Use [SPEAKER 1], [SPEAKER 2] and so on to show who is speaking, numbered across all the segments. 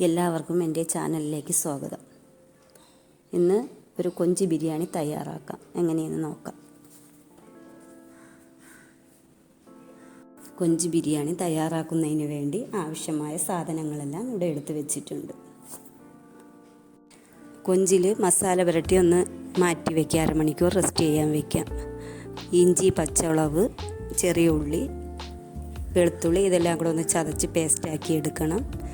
[SPEAKER 1] എല്ലാവർക്കും എന്റെ ചാനലിലേക്ക് സ്വാഗതം. ഇന്ന് ഒരു കൊഞ്ച് ബിരിയാണി തയ്യാറാക്കാം. എങ്ങനെയെന്ന് നോക്കാം. കൊഞ്ച് ബിരിയാണി തയ്യാറാക്കുന്നതിന് വേണ്ടി ആവശ്യമായ സാധനങ്ങളെല്ലാം ഇവിടെ എടുത്തു വെച്ചിട്ടുണ്ട്. കൊഞ്ചിൽ മസാല പുരട്ടി ഒന്ന് മാറ്റി വയ്ക്കുക അരമണിക്കൂർ റെസ്റ്റ് ചെയ്യാൻ വയ്ക്കാം ഇഞ്ചി പച്ചമുളക് ചെറിയ ഉള്ളി വെളുത്തുള്ളി ഇതെല്ലാം കൂടെ ഒന്ന് ചതച്ച് പേസ്റ്റാക്കി എടുക്കണം.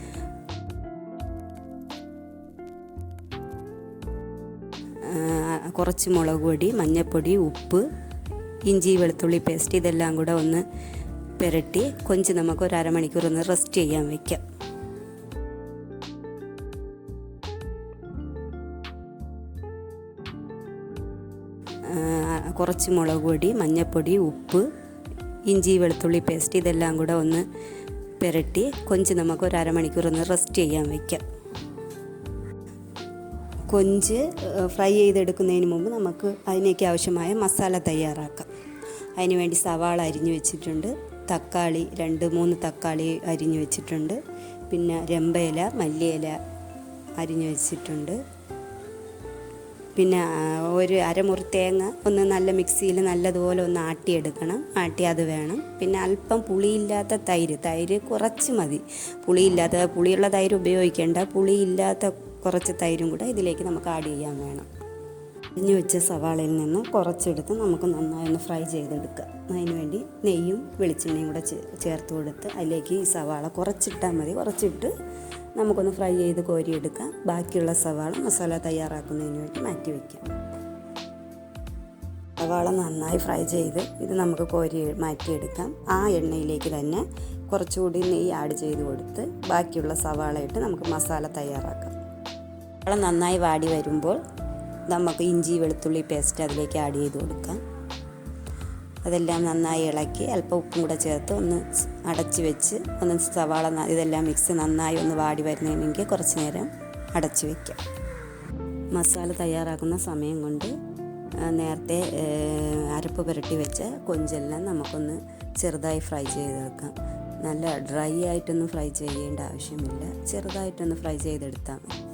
[SPEAKER 1] കുറച്ച് മുളക് പൊടി മഞ്ഞൾപ്പൊടി ഉപ്പ് ഇഞ്ചി വെളുത്തുള്ളി പേസ്റ്റ് ഇതെല്ലാം കൂടെ ഒന്ന് പുരട്ടി കൊഞ്ച് നമുക്ക് ഒരു അരമണിക്കൂർ ഒന്ന് റെസ്റ്റ് ചെയ്യാൻ വയ്ക്കാം കുറച്ച് മുളക് പൊടി മഞ്ഞൾപ്പൊടി ഉപ്പ് ഇഞ്ചി വെളുത്തുള്ളി പേസ്റ്റ് ഇതെല്ലാം കൂടെ ഒന്ന് പുരട്ടി കൊഞ്ച് നമുക്ക് ഒരു അരമണിക്കൂർ ഒന്ന് റെസ്റ്റ് ചെയ്യാൻ വയ്ക്കാം കൊഞ്ച് ഫ്രൈ ചെയ്തെടുക്കുന്നതിന് മുമ്പ് നമുക്ക് അതിനേക്ക് ആവശ്യമായ മസാല തയ്യാറാക്കാം. അതിന് വേണ്ടി സവാള അരിഞ്ഞു വെച്ചിട്ടുണ്ട്. തക്കാളി രണ്ട് മൂന്ന് തക്കാളി അരിഞ്ഞു വെച്ചിട്ടുണ്ട്. പിന്നെ രമ്പയില മല്ലിയില അരിഞ്ഞു വെച്ചിട്ടുണ്ട്. പിന്നെ ഒരു അരമുറി തേങ്ങ ഒന്ന് നല്ല മിക്സിയിൽ നല്ലതുപോലെ ഒന്ന് ആട്ടിയെടുക്കണം. ആട്ടി അത് വേണം. പിന്നെ അല്പം പുളിയില്ലാത്ത തൈര് തൈര് കുറച്ച് മതി. പുളിയില്ലാത്ത പുളിയുള്ള തൈര് ഉപയോഗിക്കേണ്ട. പുളിയില്ലാത്ത കുറച്ച് തൈരും കൂടെ ഇതിലേക്ക് നമുക്ക് ആഡ് ചെയ്യാൻ വേണം. അരിഞ്ഞു വെച്ച സവാളയിൽ നിന്ന് കുറച്ചെടുത്ത് നമുക്ക് നന്നായി ഒന്ന് ഫ്രൈ ചെയ്തെടുക്കാം. അതിന് വേണ്ടി നെയ്യും വെളിച്ചെണ്ണയും കൂടെ ചേർത്ത് കൊടുത്ത് അതിലേക്ക് ഈ സവാള കുറച്ചിട്ടാൽ മതി. കുറച്ചിട്ട് നമുക്കൊന്ന് ഫ്രൈ ചെയ്ത് കോരിയെടുക്കാം. ബാക്കിയുള്ള സവാള മസാല തയ്യാറാക്കുന്നതിന് വേണ്ടി മാറ്റി വയ്ക്കാം സവാള നന്നായി ഫ്രൈ ചെയ്ത് ഇത് നമുക്ക് കോരി മാറ്റിയെടുക്കാം. ആ എണ്ണയിലേക്ക് തന്നെ കുറച്ചുകൂടി നെയ്യ് ആഡ് ചെയ്ത് കൊടുത്ത് ബാക്കിയുള്ള സവാള ഇട്ട് നമുക്ക് മസാല തയ്യാറാക്കാം. സവാള നന്നായി വാടി വരുമ്പോൾ നമുക്ക് ഇഞ്ചി വെളുത്തുള്ളി പേസ്റ്റ് അതിലേക്ക് ആഡ് ചെയ്ത് കൊടുക്കാം. അതെല്ലാം നന്നായി ഇളക്കി അല്പം ഉപ്പും കൂടെ ചേർത്ത് ഒന്ന് അടച്ച് വെച്ച് ഒന്ന് സവാള ഇതെല്ലാം മിക്സ് നന്നായി ഒന്ന് വാടി വരുന്നതിനെങ്കിൽ കുറച്ച് നേരം അടച്ച് വയ്ക്കാം മസാല തയ്യാറാക്കുന്ന സമയം കൊണ്ട് നേരത്തെ അരപ്പ് പുരട്ടി വെച്ച കൊഞ്ചെല്ലാം നമുക്കൊന്ന് ചെറുതായി ഫ്രൈ ചെയ്തെടുക്കാം നല്ല ഡ്രൈ ആയിട്ടൊന്നും ഫ്രൈ ചെയ്യേണ്ട ആവശ്യമില്ല. ചെറുതായിട്ടൊന്ന് ഫ്രൈ ചെയ്തെടുത്താൽ മതി.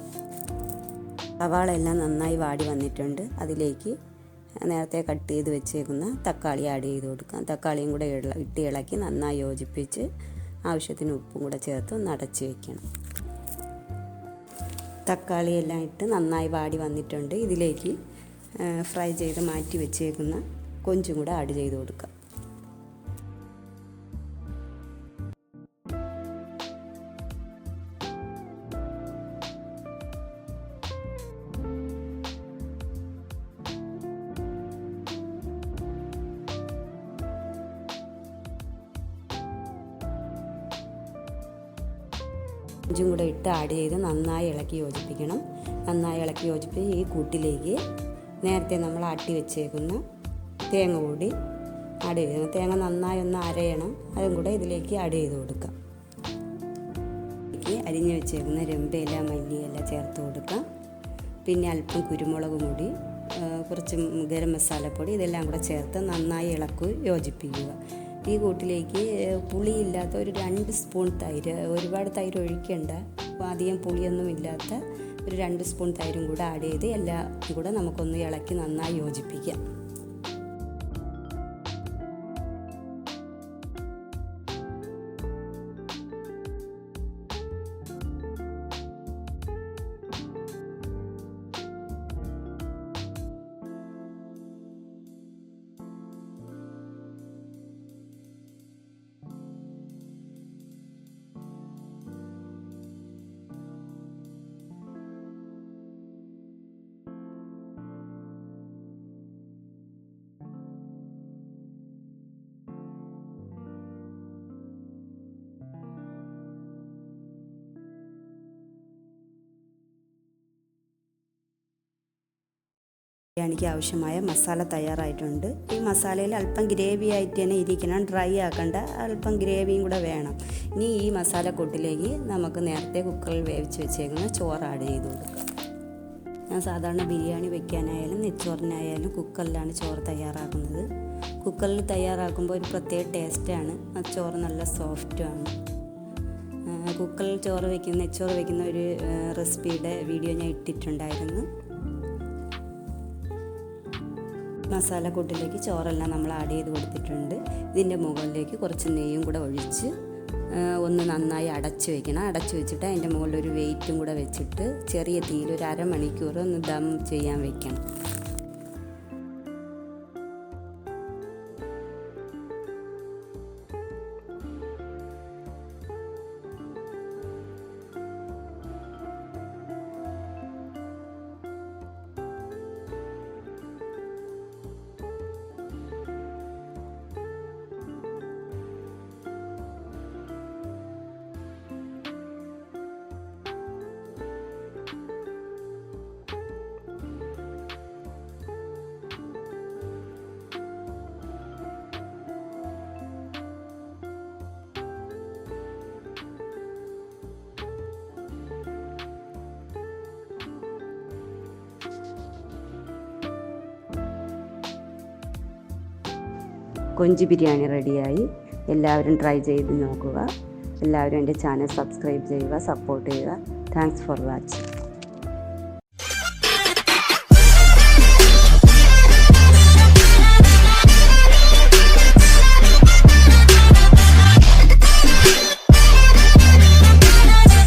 [SPEAKER 1] സവാള എല്ലാം നന്നായി വാടി വന്നിട്ടുണ്ട്. അതിലേക്ക് നേരത്തെ കട്ട് ചെയ്ത് വെച്ചേക്കുന്ന തക്കാളി ആഡ് ചെയ്ത് കൊടുക്കാം തക്കാളിയും കൂടെ ഇള ഇട്ട് ഇളക്കി നന്നായി യോജിപ്പിച്ച് ആവശ്യത്തിന് ഉപ്പും കൂടെ ചേർത്ത് ഒന്ന് അടച്ച് വെക്കണം. തക്കാളി എല്ലാം ഇട്ട് നന്നായി വാടി വന്നിട്ടുണ്ട്. ഇതിലേക്ക് ഫ്രൈ ചെയ്ത് മാറ്റി വെച്ചേക്കുന്ന കൊഞ്ചും കൂടെ ആഡ് ചെയ്ത് കൊടുക്കാം ഇഞ്ചും കൂടെ ഇട്ട് ആഡ് ചെയ്ത് നന്നായി ഇളക്കി യോജിപ്പിക്കണം. നന്നായി ഇളക്കി യോജിപ്പിച്ച് ഈ കൂട്ടിലേക്ക് നേരത്തെ നമ്മൾ ആട്ടി വെച്ചേക്കുന്ന തേങ്ങ കൂടി ആഡ് ചെയ്യണം തേങ്ങ നന്നായി ഒന്ന് അരയണം. അതും കൂടെ ഇതിലേക്ക് ആഡ് ചെയ്ത് കൊടുക്കാം. അരിഞ്ഞു വെച്ചേക്കുന്ന രമ്പയില മല്ലിയില ചേർത്ത് കൊടുക്കാം. പിന്നെ അല്പം കുരുമുളക് കൂടി കുറച്ച് ഗരം മസാലപ്പൊടി ഇതെല്ലാം കൂടെ ചേർത്ത് നന്നായി ഇളക്കി യോജിപ്പിക്കുക. ഈ കൂട്ടിലേക്ക് പുളിയില്ലാത്ത ഒരു രണ്ട് സ്പൂൺ തൈര് ഒരുപാട് തൈര് ഒഴിക്കേണ്ട. അധികം പുളിയൊന്നും ഇല്ലാത്ത ഒരു രണ്ട് സ്പൂൺ തൈരും കൂടെ ആഡ് ചെയ്ത് എല്ലാം കൂടെ നമുക്കൊന്ന് ഇളക്കി നന്നായി യോജിപ്പിക്കാം. ബിരിയാണിക്ക് ആവശ്യമായ മസാല തയ്യാറായിട്ടുണ്ട്. ഈ മസാലയിൽ അല്പം ഗ്രേവി ആയിട്ട് തന്നെ ഇരിക്കണം. ഡ്രൈ ആക്കണ്ട. അല്പം ഗ്രേവിയും കൂടെ വേണം. ഇനി ഈ മസാല കൊട്ടിലേക്ക് നമുക്ക് നേരത്തെ കുക്കറിൽ വേവിച്ച് വെച്ചേക്കുന്ന ചോറ് ആഡ് ചെയ്ത് കൊടുക്കാം. ഞാൻ സാധാരണ ബിരിയാണി വെക്കാനായാലും നെച്ചോറിനായാലും കുക്കറിലാണ് ചോറ് തയ്യാറാക്കുന്നത്. കുക്കറിൽ തയ്യാറാക്കുമ്പോൾ ഒരു പ്രത്യേക ടേസ്റ്റാണ് ആ ചോറ് നല്ല സോഫ്റ്റുമാണ് കുക്കറിൽ ചോറ് വയ്ക്കുന്ന നെച്ചോറ് വയ്ക്കുന്ന ഒരു റെസിപ്പിയുടെ വീഡിയോ ഞാൻ ഇട്ടിട്ടുണ്ടായിരുന്നു. മസാലക്കൂട്ടിലേക്ക് ചോറെല്ലാം നമ്മൾ ആഡ് ചെയ്ത് കൊടുത്തിട്ടുണ്ട്. ഇതിന്റെ മുകളിലേക്ക് കുറച്ച് നെയ്യും കൂടെ ഒഴിച്ച് ഒന്ന് നന്നായി അടച്ചു വയ്ക്കണം അടച്ചു വെച്ചിട്ട് അതിന്റെ മുകളിൽ ഒരു വെയിറ്റും കൂടെ വെച്ചിട്ട് ചെറിയ തീയിൽ ഒരു അരമണിക്കൂർ ഒന്ന് ദം ചെയ്യാൻ വെക്കണം. കൊഞ്ച് ബിരിയാണി റെഡിയായി. എല്ലാവരും ട്രൈ ചെയ്ത് നോക്കുക. എല്ലാവരും എന്റെ ചാനൽ സബ്സ്ക്രൈബ് ചെയ്യുക സപ്പോർട്ട് ചെയ്യുക. Thanks for watching